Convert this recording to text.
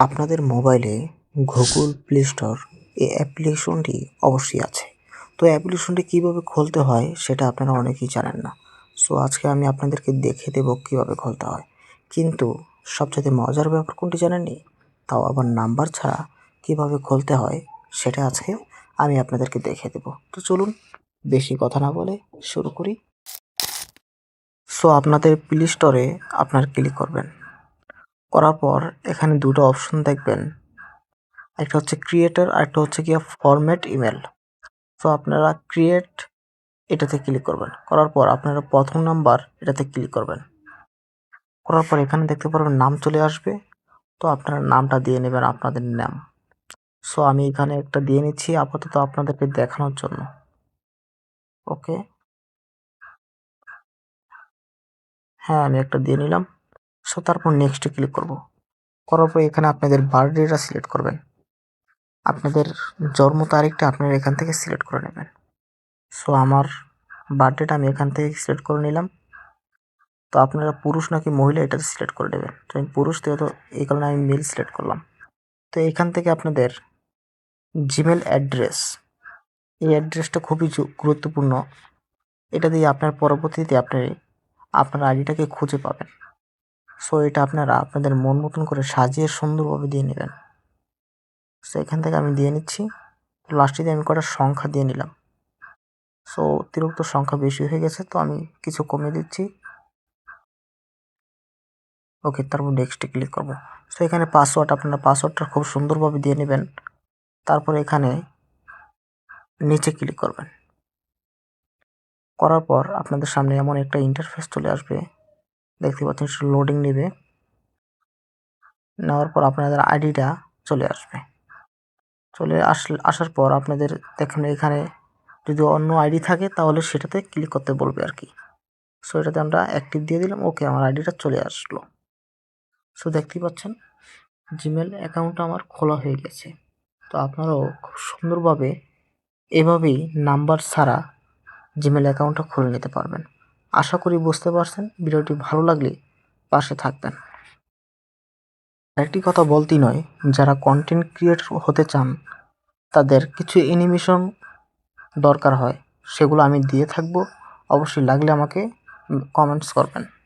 আপনাদের মোবাইলে Google play store এই অ্যাপ্লিকেশনটি অবশ্যই আছে। তো অ্যাপ্লিকেশনটি কীভাবে খুলতে হয় সেটা আপনারা অনেকেই জানেন না। সো আজকে আমি আপনাদেরকে দেখে দেবো কীভাবে খুলতে হয়। কিন্তু সবচেয়ে মজার ব্যাপার কোনটি জানেননি? তাও আবার নাম্বার ছাড়া কীভাবে খুলতে হয় সেটা আজকে আমি আপনাদেরকে দেখে দেবো। তো চলুন বেশি কথা না বলে শুরু করি। সো আপনাদের প্লে স্টোরে আপনার ক্লিক করবেন। করার পর এখানে দুটো অপশন দেখবেন। একটা হচ্ছে ক্রিয়েটার আর একটা হচ্ছে গিয়ে ফরম্যাট ইমেল তো আপনারা ক্রিয়েট এটাতে ক্লিক করবেন। করার পর আপনারা প্রথম নাম্বার এটাতে ক্লিক করবেন। করার পর এখানে দেখতে পারবেন নাম চলে আসবে। তো আপনারা নামটা দিয়ে নেবেন আপনাদের নাম। সো আমি এখানে একটা দিয়ে নিচ্ছি আপাতত আপনাদেরকে দেখানোর জন্য। ওকে হ্যাঁ আমি একটা দিয়ে নিলাম। সো তারপর নেক্সটে ক্লিক করব। করার পর এখানে আপনাদের বার্থডেটা সিলেক্ট করবেন। আপনাদের জন্ম তারিখটা আপনারা এখান থেকে সিলেক্ট করে নেবেন। সো আমার বার্থডেটা আমি এখান থেকে সিলেক্ট করে নিলাম। তো আপনারা পুরুষ নাকি মহিলা এটা সিলেক্ট করে নেবেন। তো আমি পুরুষ তো এই কারণে আমি মেল সিলেক্ট করলাম। তো এখান থেকে আপনাদের জিমেল অ্যাড্রেস এই অ্যাড্রেসটা খুবই গুরুত্বপূর্ণ। এটা দিয়ে আপনার পরবর্তীতে আপনি, আপনার আইডিটাকে খুঁজে পাবেন। সো এটা আপনারা আপনাদের মন মতন করে সাজিয়ে সুন্দরভাবে দিয়ে নেবেন। সো এখান থেকে আমি দিয়ে নিচ্ছি। লাস্টে দিয়ে আমি কটা সংখ্যা দিয়ে নিলাম। সো অতিরিক্ত সংখ্যা বেশি হয়ে গেছে, তো আমি কিছু কমিয়ে দিচ্ছি। ওকে তারপর নেক্সটে ক্লিক করব। সো এখানে পাসওয়ার্ড আপনারা পাসওয়ার্ডটা খুব সুন্দরভাবে দিয়ে নেবেন। তারপর এখানে নিচে ক্লিক করবেন। করার পর আপনাদের সামনে এমন একটা ইন্টারফেস চলে আসবে। দেখতে পাচ্ছেন লোডিং নেবে। নেওয়ার পর আপনাদের আইডিটা চলে আসবে। চলে আস, আসার পর আপনাদের দেখেন এখানে যদি অন্য আইডি থাকে তাহলে সেটাতে ক্লিক করতে বলবে আর কি। সো এটাতে আমরা অ্যাক্টিভ দিয়ে দিলাম ওকে আমার আইডিটা চলে আসলো। সো দেখতেই পাচ্ছেন জিমেল অ্যাকাউন্টটা আমার খোলা হয়ে গেছে। তো আপনারাও খুব সুন্দরভাবে এভাবেই নাম্বার ছাড়া জিমেল অ্যাকাউন্টটা খুলে নিতে পারবেন। আশা করি বুঝতে পারছেন, ভিডিওটি ভালো লাগলে পাশে থাকবেন। একটি কথা বলতেই নয়, যারা কন্টেন্ট ক্রিয়েটর হতে চান, তাদের কিছু অ্যানিমেশন দরকার হয়, সেগুলো আমি দিয়ে থাকব। অবশ্যই লাগলে আমাকে কমেন্টস করবেন।